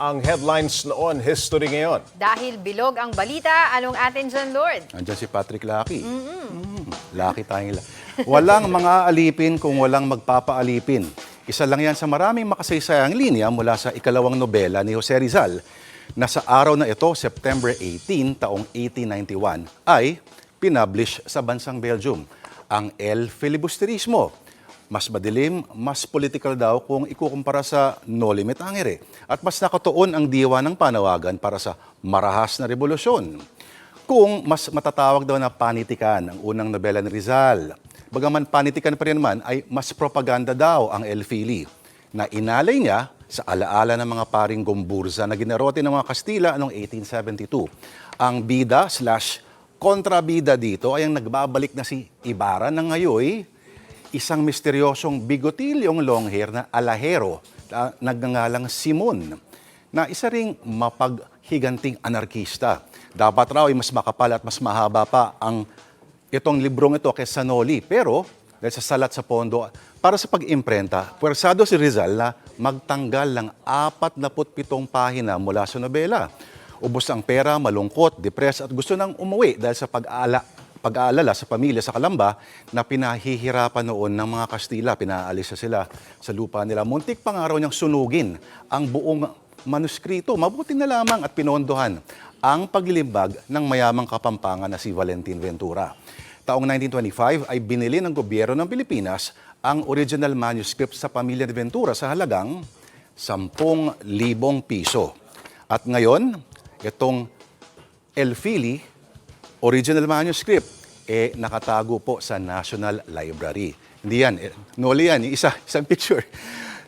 ang headlines noon, history ngayon. Dahil bilog ang balita, anong atin dyan, Lord? Andiyan si Patrick Lucky. Mm, Lucky tayong la- Walang mga alipin kung walang magpapaalipin. Isa lang yan sa maraming makasaysayang linya mula sa ikalawang nobela ni Jose Rizal na sa araw na ito, September 18, taong 1891, ay pinublish sa bansang Belgium, ang El Filibusterismo. Mas madilim, mas political daw kung ikukumpara sa No Limit Angere. At mas nakatuon ang diwa ng panawagan para sa marahas na revolusyon kung mas matatawag daw na panitikan ang unang nobela ni Rizal. Bagaman panitikan pa rin naman ay mas propaganda daw ang El Fili na inalay niya sa alaala ng mga paring gumburza na ginarote ng mga Kastila noong 1872. Ang bida slash kontrabida dito ay ang nagbabalik na si Ibarra ng ngayoy, isang misteryosong bigotilyong long hair na alahero na nagngangalang Simon na isa ring mapaghiganting anarkista. Dapat raw ay mas makapal at mas mahaba pa ang itong librong ito kaysa Noli. Pero dahil sa salat sa pondo, para sa pag-imprenta, puwersado si Rizal na magtanggal ng 47 pahina mula sa nobela. Ubos ang pera, malungkot, depressed at gusto nang umuwi dahil sa pag-aala pag-aalala sa pamilya sa Kalamba na pinahihirapan noon ng mga Kastila. Pinaalis na sila sa lupa nila. Muntik pang araw niyang sunugin ang buong manuskrito. Mabuti na lamang at pinondohan ang paglilimbag ng mayamang kapampangan na si Valentin Ventura. Taong 1925 ay binili ng gobyerno ng Pilipinas ang original manuscript sa pamilya ni Ventura sa halagang 10,000 piso. At ngayon, itong El Fili original manuscript, eh nakatago po sa National Library. Hindi yan, eh, noli yan, isa, isang picture.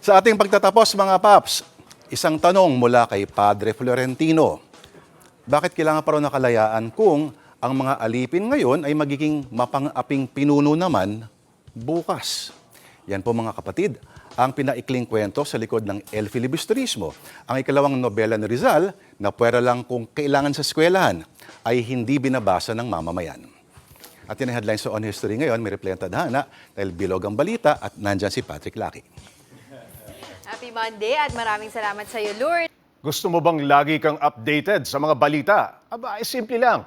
Sa ating pagtatapos mga paps, isang tanong mula kay Padre Florentino. Bakit kailangan pa rin nakalayaan kung ang mga alipin ngayon ay magiging mapang-aping pinuno naman bukas? Yan po mga kapatid, ang pinaikling kwento sa likod ng El Filibusterismo. Ang ikalawang nobela ni Rizal na pwera lang kung kailangan sa eskwelahan ay hindi binabasa ng mamamayan. At yan ang headlines sa On History ngayon. May replay ang tadhana dahil bilog ang balita at nandyan si Patrick Lucky. Happy Monday at maraming salamat sa iyo, Lord. Gusto mo bang lagi kang updated sa mga balita? Aba, ay simple lang.